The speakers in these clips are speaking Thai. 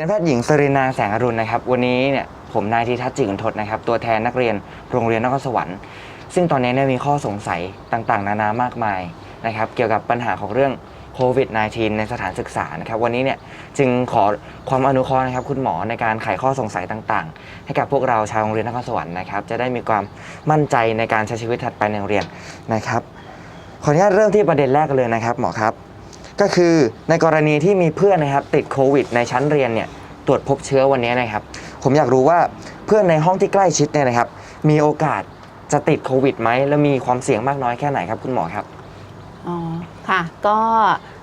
รียนแพทย์หญิงสรินาแสงอรุณนะครับ วันนี้เนี่ยผมนายธีทัศน์จิกันทศนะครับ ตัวแทนนักเรียนโรงเรียนนครสวรรค์ ซึ่งตอนนี้เนี่ยมีข้อสงสัยต่างๆ นานามากมายนะครับ เกี่ยวกับปัญหาของเรื่องโควิด -19 ในสถานศึกษานะครับ วันนี้เนี่ยจึงขอความอนุเคราะห์นะครับ คุณหมอในการไขข้อสงสัยต่างๆ ให้กับพวกเราชาวโรงเรียนนครสวรรค์นะครับ จะได้มีความมั่นใจในการใช้ชีวิตถัดไปในโรงเรียนนะครับ ขออนุญาตเริ่มที่ประเด็นแรกกันเลยนะครับหมอครับ ก็คือในกรณีที่มีเพื่อนนะครับติดโควิด ในชั้นเรียนเนี่ยตรวจพบเชื้อวันนี้นะครับ ผมอยากรู้ว่าเพื่อนในห้องที่ใกล้ชิดเนี่ยนะครับ มีโอกาสจะติดโควิดไหมและมีความเสี่ยงมากน้อยแค่ไหนครับคุณหมอครับอ๋อค่ะก็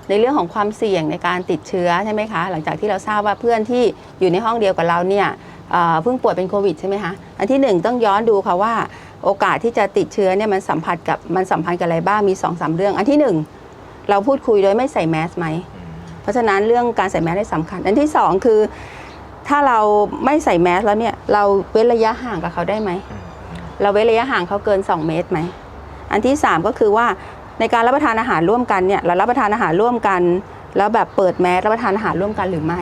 ในเรื่องของความเสี่ยงในการติดเชื้อใช่ไหมคะ หลังจากที่เราทราบว่าเพื่อนที่อยู่ในห้องเดียวกับเราเนี่ยเพิ่งป่วยเป็นโควิดใช่ไหมคะอันที่หนึ่งต้องย้อนดูค่ะว่าโอกาสที่จะติดเชื้อเนี่ยมันสัมผัสกับมันสัมพันธ์กับอะไรบ้างมี2อสเรื่อง อันที่หนึ่ง เราพูดคุยโดยไม่ใส่แมสไหม เพราะฉะนั้นเรื่องการใส่แมสได้สำคัญ อันที่สองคือ ถ้าเราไม่ใส่แมสแล้วเนี่ยเราเว้นระยะห่างกับเขาได้ไหม เราเว้นระยะห่างเขาเกิน 2 เมตรไหม อันที่ 3 ก็คือว่าในการรับประทานอาหารร่วมกันเนี่ยเรารับประทานอาหารร่วมกัน แล้วแบบเปิดแมสรับประทานอาหารร่วมกันหรือไม่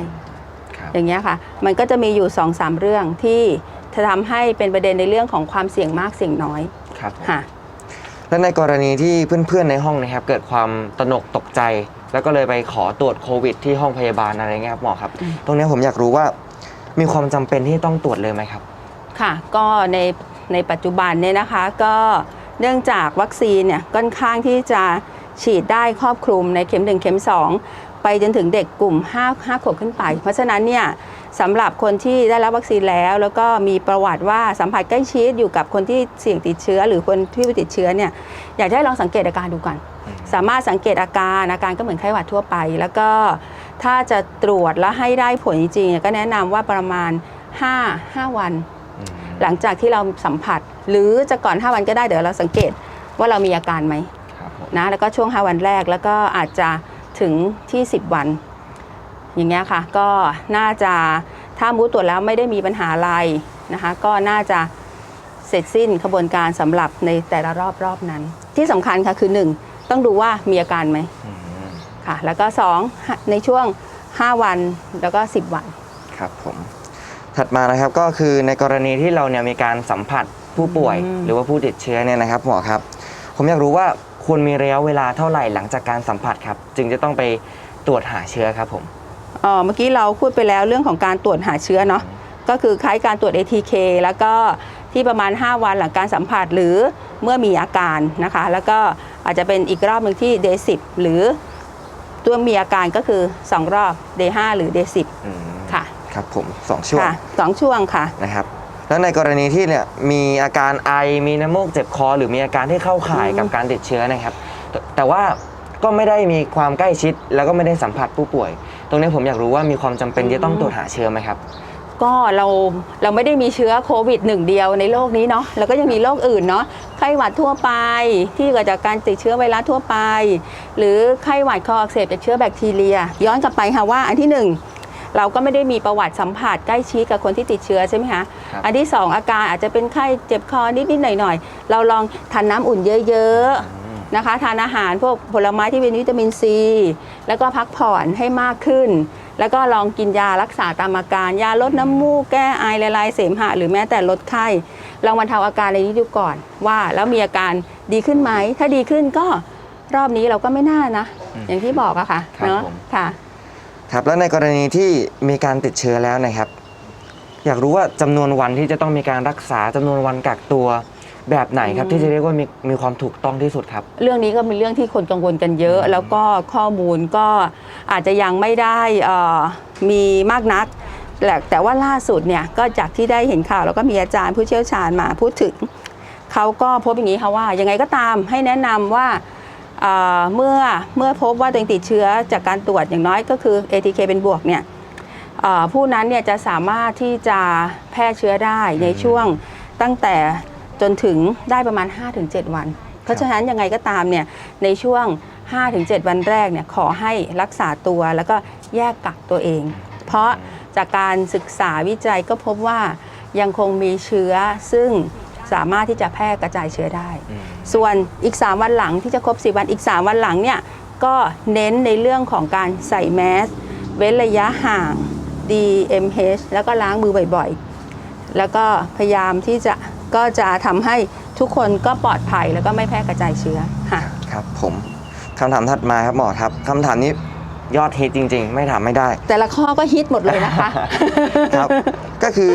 ครับอย่างเงี้ยค่ะ มันก็จะมีอยู่2อสเรื่องที่จะทำให้เป็นประเด็นในเรื่องของความเสี่ยงมากเสี่ยงน้อย ครับค่ะ และในกรณีที่เพื่อนๆในห้องนะครับเกิดความตระหนกตกใจ แล้วก็เลยไปขอตรวจโควิด ที่ห้องพยาบาลอะไรเงี้ยครับหมอครับอืมตรงเนี้ยผมอยากรู้ว่ามีความจำเป็นที่ต้องตรวจเลยไหมครับ ค่ะ ก็ในในปัจจุบันเนี่ยนะคะก็เนื่องจากวัคซีนเนี่ยค่อนข้างที่จะฉีดได้ครอบคลุมในเข็ม 1 เข็ม 2 ไปจนถึงเด็กกลุ่ม 5 5 ขวบขึ้นไป เพราะฉะนั้นเนี่ยสำหรับคนที่ได้รับวัคซีนแล้ว แล้วก็มีประวัติว่าสัมผัสใกล้ชิดอยู่กับคนที่เสี่ยงติดเชื้อ หรือคนที่ไม่ติดเชื้อเนี่ยอยากจะให้ลองสังเกตอาการดูก่อนสามารถสังเกตอาการอาการก็เหมือนไข้หวัดทั่วไป แล้วก็ถ้าจะตรวจแล้วให้ได้ผลจริงๆเนี่ยก็แนะนำว่าประมาณ 5 5 วัน หลังจากที่เราสัมผัส หรือจะก่อน 5 วันก็ได้เดี๋ยวเราสังเกตว่าเรามีอาการไหมครับผมนะแล้วก็ช่วง 5 วันแรกแล้วก็อาจจะ ถึงที่ 10 วัน อย่างเงี้ยค่ะ ก็น่าจะถ้ามูตรวจแล้วไม่ได้มีปัญหาอะไรนะคะ ก็น่าจะเสร็จสิ้นขบวนการสำหรับในแต่ละรอบรอบนั้น ที่สำคัญค่ะคือ 1 ต้องดูว่ามีอาการไหมอืมค่ะ แล้วก็ 2 ในช่วง 5 วันแล้วก็ 10 วัน ครับผม ถัดมานะครับก็คือในกรณีที่เราเนี่ยมีการสัมผัสผู้ป่วยอืมหรือว่าผู้ติดเชื้อเนี่ยนะครับหมอครับ ผมอยากรู้ว่า ควรมีระยะเวลาเท่าไหร่หลังจากการสัมผัสครับ จึงจะต้องไปตรวจหาเชื้อครับผม เอ่อเมื่อกี้เราพูดไปแล้วเรื่องของการตรวจหาเชื้อเนาะก็คือคล้ายการตรวจ ATK แล้วก็ที่ประมาณ 5 วันหลังการสัมผัสหรือเมื่อมีอาการนะคะ แล้วก็อาจจะเป็นอีกรอบหนึ่งที่ day 10หรือตัวมีอาการก็คือ 2 รอบ day 5หรือ day อืม10ค่ะ ครับผมสองช่วงค่ะสองช่วงค่ะ นะครับ แล้วในกรณีที่เนี่ยมีอาการไอมีน้ำมูกเจ็บคอ หรือมีอาการที่เข้าข่ายอืมกับการติดเชื้อนะครับ แต่แต่ว่าก็ไม่ได้มีความใกล้ชิด แล้วก็ไม่ได้สัมผัสผู้ป่วย ตรงนี้ผมอยากรู้ว่ามีความจำเป็นจะต้องตรวจหาเชื้อไหมครับ ก็เราเราไม่ได้มีเชื้อโควิดหนึ่งเดียวในโลกนี้เนาะแล้วก็ยังมีโรคอื่นเนาะไข้หวัดทั่วไปที่เกิดจากการติดเชื้อไวรัสทั่วไป หรือไข้หวัดคออักเสบจากเชื้อแบคทีเรีย ย้อนกลับไปค่ะว่าอันที่หนึ่ง เราก็ไม่ได้มีประวัติสัมผัสใกล้ชิดกับคนที่ติดเชื้อใช่ไหมคะครับ อันที่สองอาการอาจจะเป็นไข้เจ็บคอนิดๆหน่อยๆเราลองทานน้ำอุ่นเยอะๆนะคะทานอาหารพวกผลไม้ที่เป็นวิตามินซี แล้วก็พักผ่อนให้มากขึ้น แล้วก็ลองกินยารักษาตามอาการ ยาลดน้ำมูก แก้ไอละลายเสมหะ หรือแม้แต่ลดไข้ ลองบรรเทาอาการในนี้ดูก่อน ว่าแล้วมีอาการดีขึ้นไหม ถ้าดีขึ้นก็รอบนี้เราก็ไม่น่านะ อืมอย่างที่บอกอะค่ะครับเนาะผม ค่ะ ครับแล้วในกรณีที่มีการติดเชื้อแล้วนะครับ อยากรู้ว่าจำนวนวันที่จะต้องมีการรักษาจำนวนวันกักตัวแบบไหนครับอืมที่จะเรียกว่ามีมีความถูกต้องที่สุดครับ เรื่องนี้ก็เป็นเรื่องที่คนกังวลกันเยอะอืมแล้วก็ข้อมูลก็อาจจะยังไม่ได้เอ่อมีมากนักแต่แต่ว่าล่าสุดเนี่ยก็จากที่ได้เห็นข่าว แล้วก็มีอาจารย์ผู้เชี่ยวชาญมาพูดถึงเขาก็พบอย่างนี้ค่ะว่ายังไงก็ตามให้แนะนำว่า เอ่อเมื่อเมื่อพบว่าตัวเองติดเชื้อจากการตรวจอย่างน้อยก็คือ ATK เป็นบวกเนี่ยเอ่อผู้นั้นเนี่ยจะสามารถที่จะแพร่เชื้อได้ในช่วงตั้งแต่จนถึงได้ประมาณ 5-7 วัน เพราะฉะนั้นยังไงก็ตามเนี่ยในช่วง 5-7 วันแรกเนี่ยขอให้รักษาตัวแล้วก็แยกกักตัวเอง เพราะจากการศึกษาวิจัยก็พบว่ายังคงมีเชื้อซึ่ง สามารถที่จะแพร่กระจายเชื้อได้ ส่วนอีก 3 วันหลังที่จะครบ 4 วันอีก 3 วันหลังเนี่ยก็เน้นในเรื่องของการใส่แมสเว้นระยะห่าง DMH แล้วก็ล้างมือบ่อยๆ แล้วก็พยายามที่จะก็จะทำให้ทุกคนก็ปลอดภัยแล้วก็ไม่แพร่กระจายเชื้อค่ะครับผมคำถามถัดมาครับหมอครับคำถามนี้ยอดฮิตจริง ๆ ไม่ถามไม่ได้ แต่ละข้อก็ฮิตหมดเลยนะคะ ครับ ก็คือ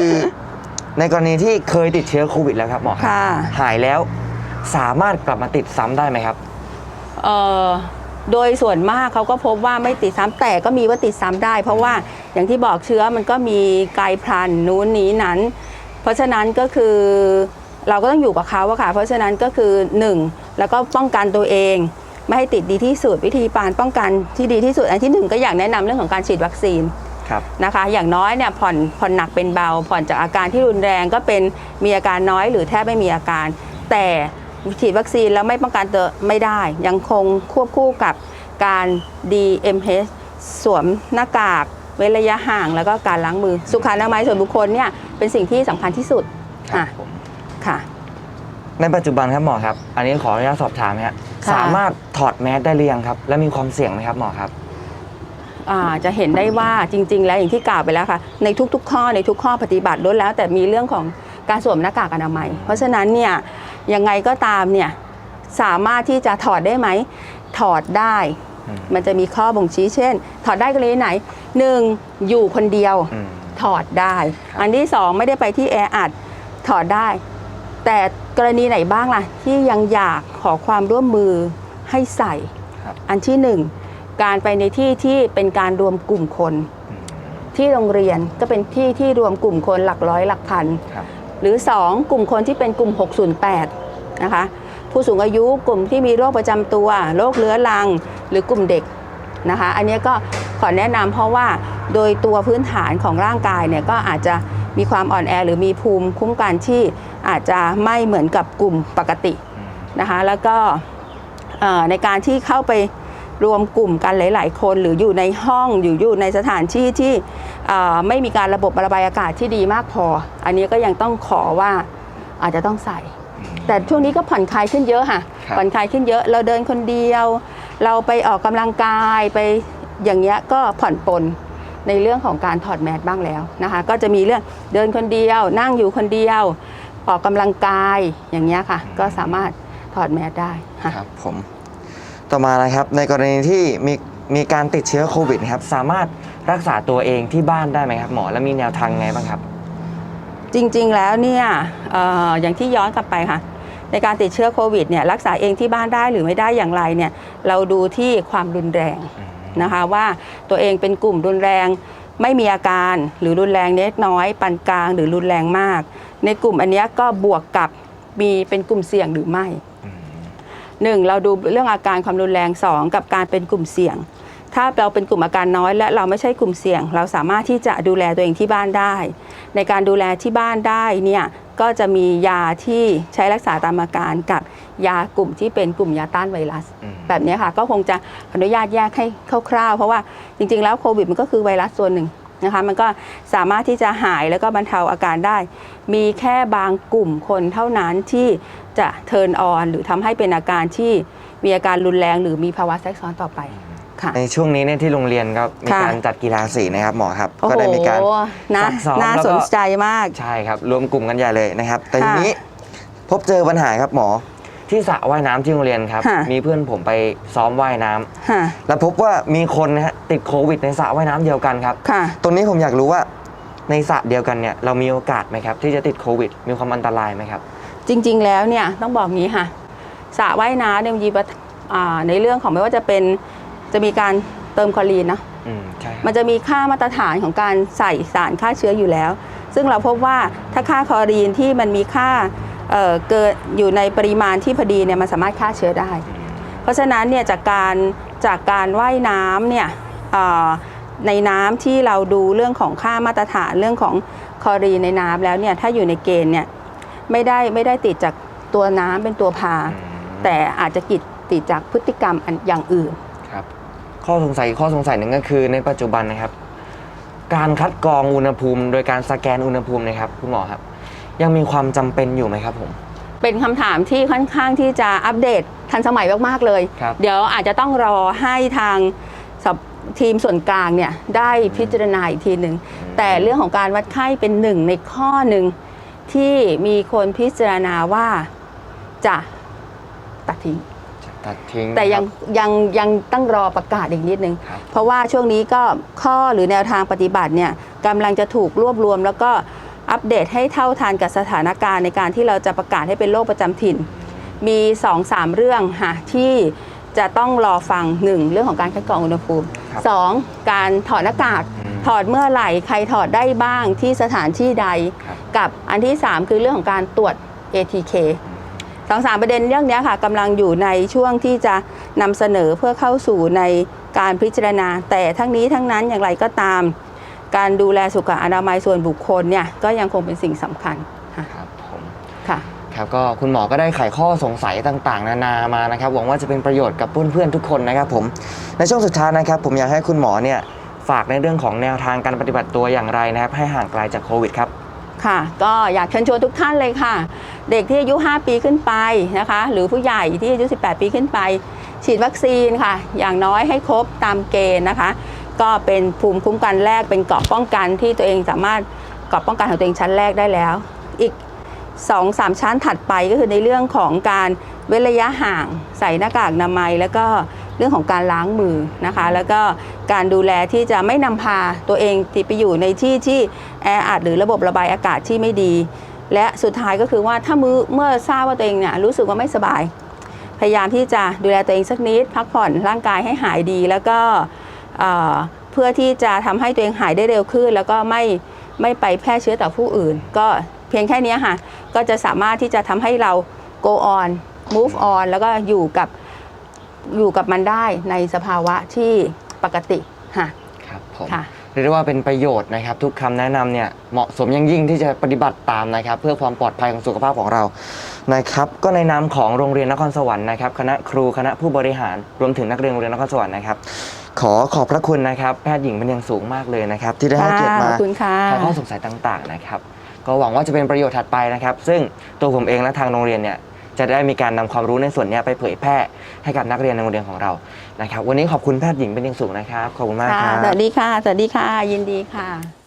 ในกรณีที่เคยติดเชื้อโควิดแล้วครับหมอครับค่ะ หายแล้วสามารถกลับมาติดซ้ำได้ไหมครับ เอ่อโดยส่วนมากเขาก็พบว่าไม่ติดซ้ำแต่ก็มีว่าติดซ้ำได้ เพราะว่าอย่างที่บอกเชื้อมันก็มีกลายพันธุ์นู้นนี้นั้น เพราะฉะนั้นก็คือเราก็ต้องอยู่กับเขาอะค่ะ เพราะฉะนั้นก็คือหนึ่งแล้วก็ป้องกันตัวเอง ไม่ให้ติดดีที่สุดวิธีการป้องกันที่ดีที่สุดอันที่หนึ่งก็อยากแนะนำเรื่องของการฉีดวัคซีนครับ นะคะ อย่างน้อยเนี่ยผ่อนผ่อนหนักเป็นเบา ผ่อนจากอาการที่รุนแรงก็เป็นมีอาการน้อยหรือแทบไม่มีอาการ แต่ฉีดวัคซีนแล้วไม่ป้องกันตัวไม่ได้ ยังคงควบคู่กับการ DMH สวมหน้ากากเว้นระยะห่างแล้วก็การล้างมือ สุขอนามัยส่วนบุคคลเนี่ยเป็นสิ่งที่สำคัญที่สุดครับค่ะผมค่ะ ในปัจจุบันครับหมอครับ อันนี้ขออนุญาตสอบถามนะฮะค่ะ สามารถถอดแมสได้หรือยังครับ และมีความเสี่ยงไหมครับหมอครับอ่า จะเห็นได้ว่าจริง ๆ แล้วอย่างที่กล่าวไปแล้วค่ะ ในทุก ๆ ข้อในทุกข้อปฏิบัติล้วนแล้ว แต่มีเรื่องของการสวมหน้ากากอนามัย เพราะฉะนั้นเนี่ยยังไงก็ตามเนี่ยสามารถที่จะถอดได้ไหมถอดได้อืมมันจะมีข้อบ่งชี้เช่น ถอดได้กรณีไหนหนึ่งอยู่คนเดียวอืมถอดได้ครับอันที่สองไม่ได้ไปที่แออัดถอดได้ แต่กรณีไหนบ้างล่ะ ที่ยังอยากขอความร่วมมือให้ใส่ครับอันที่หนึ่ง การไปในที่ที่เป็นการรวมกลุ่มคนอืมที่โรงเรียนก็เป็นที่ที่รวมกลุ่มคนหลักร้อยหลักพัน ครับ หรือ 2 กลุ่มคนที่เป็นกลุ่ม 608 นะคะ ผู้สูงอายุกลุ่มที่มีโรคประจำตัว โรคเรื้อรัง หรือกลุ่มเด็กนะคะ อันนี้ก็ขอแนะนำเพราะว่าโดยตัวพื้นฐานของร่างกายเนี่ยก็อาจจะมีความอ่อนแอหรือมีภูมิคุ้มกันที่อาจจะไม่เหมือนกับกลุ่มปกติอืมนะคะแล้วก็เอ่อในการที่เข้าไป รวมกลุ่มกันหลาย ๆ คนหรืออยู่ในห้องอยู่อยู่ในสถานที่ที่เอ่อไม่มีการระบบระบายอากาศที่ดีมากพอ อันนี้ก็ยังต้องขอว่าอาจจะต้องใส่อืมแต่ช่วงนี้ก็ผ่อนคลายขึ้นเยอะค่ะครับผ่อนคลายขึ้นเยอะเราเดินคนเดียว เราไปออกกำลังกายไปอย่างเงี้ยก็ผ่อนปลนในเรื่องของการถอดแมสบ้างแล้วนะคะ ก็จะมีเรื่องเดินคนเดียว นั่งอยู่คนเดียว ออกกำลังกายอย่างเงี้ยค่ะ ก็สามารถถอดแมสได้ค่ะครับผม ต่อมานะครับในกรณีที่มีมีการติดเชื้อโควิดนะครับสามารถรักษาตัวเองที่บ้านได้ไหมครับหมอและมีแนวทางไงบ้างครับ จริงๆแล้วเนี่ยเอออย่างที่ย้อนกลับไปค่ะ ในการติดเชื้อโควิดเนี่ยรักษาเองที่บ้านได้หรือไม่ได้อย่างไรเนี่ยเราดูที่ความรุนแรงนะคะว่าตัวเองเป็นกลุ่มรุนแรงไม่มีอาการหรือรุนแรงเล็กน้อยปานกลาง หรือรุนแรงมาก ในกลุ่มอันเนี้ยก็บวกกับมีเป็นกลุ่มเสี่ยงหรือไม่ อืมหนึ่งเราดูเรื่องอาการความรุนแรงสองกับการเป็นกลุ่มเสี่ยง ถ้าเราเป็นกลุ่มอาการน้อยและเราไม่ใช่กลุ่มเสี่ยง เราสามารถที่จะดูแลตัวเองที่บ้านได้ ในการดูแลที่บ้านได้เนี่ยก็จะมียาที่ใช้รักษาตามอาการกับยากลุ่มที่เป็นกลุ่มยาต้านไวรัสอืมแบบนี้ค่ะก็คงจะอนุญาตแยกให้คร่าวๆ เพราะว่าจริงๆ แล้วโควิดมันก็คือไวรัสตัวหนึ่งนะคะมันก็สามารถที่จะหายแล้วก็บรรเทาอาการได้ มีแค่บางกลุ่มคนเท่านั้นที่ จะเทิร์นออนหรือทำให้เป็นอาการที่มีอาการรุนแรงหรือมีภาวะแทรกซ้อนต่อไปค่ะในช่วงนี้เนี่ยที่โรงเรียนก็มีค่ะการจัดกีฬาสีนะครับหมอครับโอ้ก็โหได้มีการน่าซักซ้อมน่าแล้วก็สนใจมากใช่ครับรวมกลุ่มกันใหญ่เลยนะครับ แต่ทีค่ะนี้พบเจอปัญหาครับหมอที่สระว่ายน้ำที่โรงเรียนครับค่ะมีเพื่อนผมไปซ้อมว่ายน้ำค่ะแล้วพบว่ามีคนนะฮะติดโควิดในสระว่ายน้ำเดียวกันครับค่ะตรงนี้ผมอยากรู้ว่าในสระเดียวกันเนี่ยเรามีโอกาสไหมครับ ที่จะติดโควิด มีความอันตรายไหมครับ จริงๆ แล้วเนี่ยต้องบอกงี้ค่ะสระว่ายน้ำเนี่ยมีปัญอ่าในเรื่องของไม่ว่าจะเป็นจะมีการเติมคลอรีนเนาะอืมใช่ครับมันจะมีค่ามาตรฐานของการใส่สารฆ่าเชื้ออยู่แล้ว ซึ่งเราพบว่าถ้าค่าคลอรีนที่มันมีค่าเอ่อเกิดอยู่ในปริมาณที่พอดีเนี่ยมันสามารถฆ่าเชื้อได้ เพราะฉะนั้นเนี่ยจากการจากการว่ายน้ำเนี่ยเอ่อในน้ำที่เราดูเรื่องของค่ามาตรฐานเรื่องของคลอรีนในน้ำแล้วเนี่ยถ้าอยู่ในเกณฑ์เนี่ย ไม่ได้ไม่ได้ติดจากตัวน้ำเป็นตัวพาอืมแต่อาจจะกิดติดจากพฤติกรรมอันอย่างอื่น ครับ ข้อสงสัยอีกข้อสงสัยหนึ่งก็คือในปัจจุบันนะครับ การคัดกรองอุณหภูมิ โดยการสแกนอุณหภูมินะครับคุณหมอครับ ยังมีความจำเป็นอยู่ไหมครับผม เป็นคำถามที่ค่อนข้างที่จะอัปเดตทันสมัยมากๆเลย ครับ เดี๋ยวอาจจะต้องรอให้ทางสบทีมส่วนกลางเนี่ยได้พิจารณาอีกทีหนึ่ง แต่เรื่องของการวัดไข้เป็นหนึ่งในข้อหนึ่ง ที่มีคนพิจารณาว่าจะตัดทิ้ง ตัดทิ้งแต่ยังครับ ยังยังต้องรอประกาศอีกนิดนึง ครับ เพราะว่าช่วงนี้ก็ข้อหรือแนวทางปฏิบัติเนี่ยกำลังจะถูกรวบรวม แล้วก็อัปเดตให้เท่าทันกับสถานการณ์ในการที่เราจะประกาศให้เป็นโรคประจำถิ่น มี2อสามเรื่องค่ะที่จะต้องรอฟัง 1. เรื่องของการคัดกรองอุณหภูมิ ครับ 2. การถอดหน้ากากอืม ถอดเมื่อไหร่ใครถอดได้บ้างที่สถานที่ใดครับกับอันที่ 3 คือเรื่องของการตรวจ ATK สองสามประเด็นเรื่องเนี้ยค่ะกำลังอยู่ในช่วงที่จะนำเสนอเพื่อเข้าสู่ในการพิจารณา แต่ทั้งนี้ทั้งนั้นอย่างไรก็ตาม การดูแลสุขอนามัยส่วนบุคคลเนี่ยก็ยังคงเป็นสิ่งสำคัญค่ะครับผมค่ะครับก็คุณหมอก็ได้ไขข้อสงสัยต่างๆ นานามานะครับหวังว่าจะเป็นประโยชน์กับเพื่อนๆทุกคนนะครับผมในช่วงสุดท้ายนะครับ ผมอยากให้คุณหมอเนี่ย ฝากในเรื่องของแนวทางการปฏิบัติตัวอย่างไรนะครับ ให้ห่างไกลจากโควิดครับ ค่ะ ก็อยากเชิญชวนทุกท่านเลยค่ะ เด็กที่อายุ 5 ปีขึ้นไปนะคะ หรือผู้ใหญ่ที่อายุ 18 ปีขึ้นไป ฉีดวัคซีนค่ะ อย่างน้อยให้ครบตามเกณฑ์นะคะ ก็เป็นภูมิคุ้มกันแรกเป็นเกราะป้องกันที่ตัวเองสามารถเกราะป้องกันของตัวเองชั้นแรกได้แล้ว อีก 2 3 ชั้นถัดไปก็คือในเรื่องของการเว้นระยะห่างใส่หน้ากากอนามัย แล้วก็เรื่องของการล้างมือนะคะ แล้วก็การดูแลที่จะไม่นำพาตัวเองที่ไปอยู่ในที่ที่แออัดหรือระบบระบายอากาศที่ไม่ดี และสุดท้ายก็คือว่าถ้ามือเมื่อทราบว่าตัวเองเนี่ยรู้สึกว่าไม่สบาย พยายามที่จะดูแลตัวเองสักนิด พักผ่อนร่างกายให้หายดี แล้วก็เเพื่อที่จะทำให้ตัวเองหายได้เร็วขึ้น แล้วก็ไม่ไม่ไปแพร่เชื้อต่อผู้อื่น ก็เพียงแค่นี้ค่ะ ก็จะสามารถที่จะทำให้เรา go on move on แล้วก็อยู่กับอยู่กับมันได้ในสภาวะที่ปกติค่ะครับผมค่ะ เรียกได้ว่าเป็นประโยชน์นะครับ ทุกคำแนะนำเนี่ยเหมาะสมอย่างยิ่งที่จะปฏิบัติตามนะครับ เพื่อความปลอดภัยของสุขภาพของเรานะครับ ก็ในนามของโรงเรียนนครสวรรค์นะครับคณะครูคณะผู้บริหารรวมถึงนักเรียนโรงเรียนนครสวรรค์นะครับ ขอขอบพระคุณนะครับแพทย์หญิงเป็นอย่างสูงมากเลยนะครับ ที่ได้ให้เกียรติมาขอบคุณค่ะ ไขข้อสงสัยต่างๆนะครับ ก็หวังว่าจะเป็นประโยชน์ถัดไปนะครับ ซึ่งตัวผมเองและทางโรงเรียนเนี่ยจะได้มีการนำความรู้ในส่วนนี้ไปเผยแพร่ให้กับนักเรียนในโรงเรียนของเรานะครับ วันนี้ขอบคุณแพทย์หญิงเป็นอย่างสูงนะครับ ขอบคุณมากครับสวัสดีค่ะ สวัสดีค่ะ ยินดีค่ะ